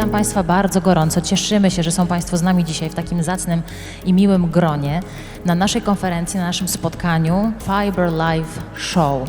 Witam Państwa bardzo gorąco. Cieszymy się, że są Państwo z nami dzisiaj w takim zacnym i miłym gronie na naszej konferencji, na naszym spotkaniu Fiber Live Show.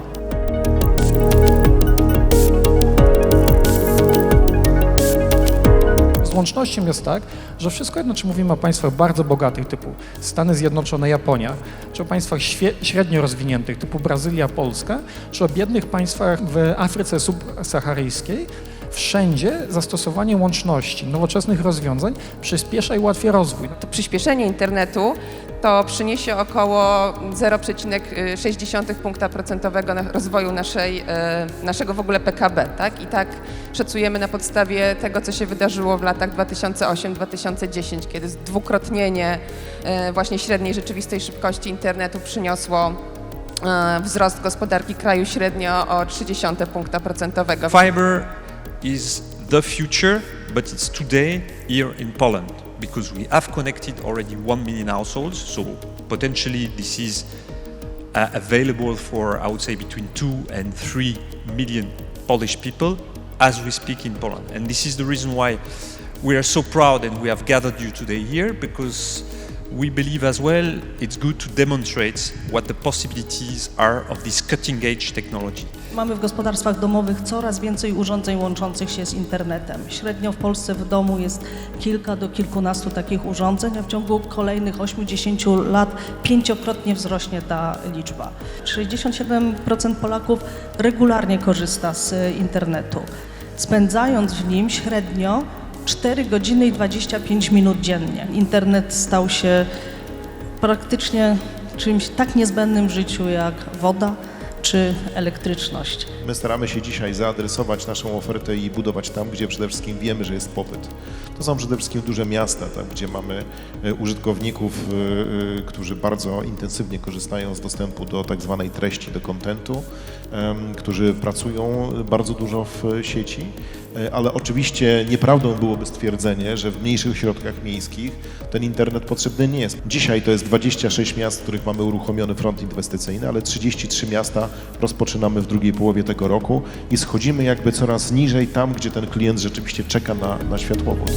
Z łącznością jest tak, że wszystko jedno, czy mówimy o państwach bardzo bogatych, typu Stany Zjednoczone, Japonia, czy o państwach średnio rozwiniętych, typu Brazylia, Polska, czy o biednych państwach w Afryce subsaharyjskiej, wszędzie zastosowanie łączności, nowoczesnych rozwiązań przyspiesza i ułatwia rozwój. To przyspieszenie internetu to przyniesie około 0,6 punkta procentowego na rozwoju naszej, e, naszego w ogóle PKB. Tak? I tak szacujemy na podstawie tego, co się wydarzyło w latach 2008-2010, kiedy zdwukrotnienie e, właśnie średniej rzeczywistej szybkości internetu przyniosło e, wzrost gospodarki kraju średnio o 0,3 punkta procentowego. Fiber is the future, but it's today here in Poland because we have connected already 1 million households. So potentially this is uh, available for, I would say, between 2 and 3 million Polish people as we speak in Poland. And this is the reason why we are so proud and we have gathered you today here because we believe as well it's good to demonstrate what the possibilities are of this cutting edge technology. Mamy w gospodarstwach domowych coraz więcej urządzeń łączących się z internetem. Średnio w Polsce w domu jest kilka do kilkunastu takich urządzeń, a w ciągu kolejnych 8-10 lat pięciokrotnie wzrośnie ta liczba. 67% Polaków regularnie korzysta z internetu, spędzając w nim średnio 4 godziny i 25 minut dziennie. Internet stał się praktycznie czymś tak niezbędnym w życiu jak woda czy elektryczność. My staramy się dzisiaj zaadresować naszą ofertę i budować tam, gdzie przede wszystkim wiemy, że jest popyt. To są przede wszystkim duże miasta, tam, gdzie mamy e, użytkowników, e, e, którzy bardzo intensywnie korzystają z dostępu do tak zwanej treści, do kontentu, którzy pracują bardzo dużo w sieci, ale oczywiście nieprawdą byłoby stwierdzenie, że w mniejszych środkach miejskich ten internet potrzebny nie jest. Dzisiaj to jest 26 miast, w których mamy uruchomiony front inwestycyjny, ale 33 miasta rozpoczynamy w drugiej połowie tego roku i schodzimy jakby coraz niżej tam, gdzie ten klient rzeczywiście czeka na, na światłowód.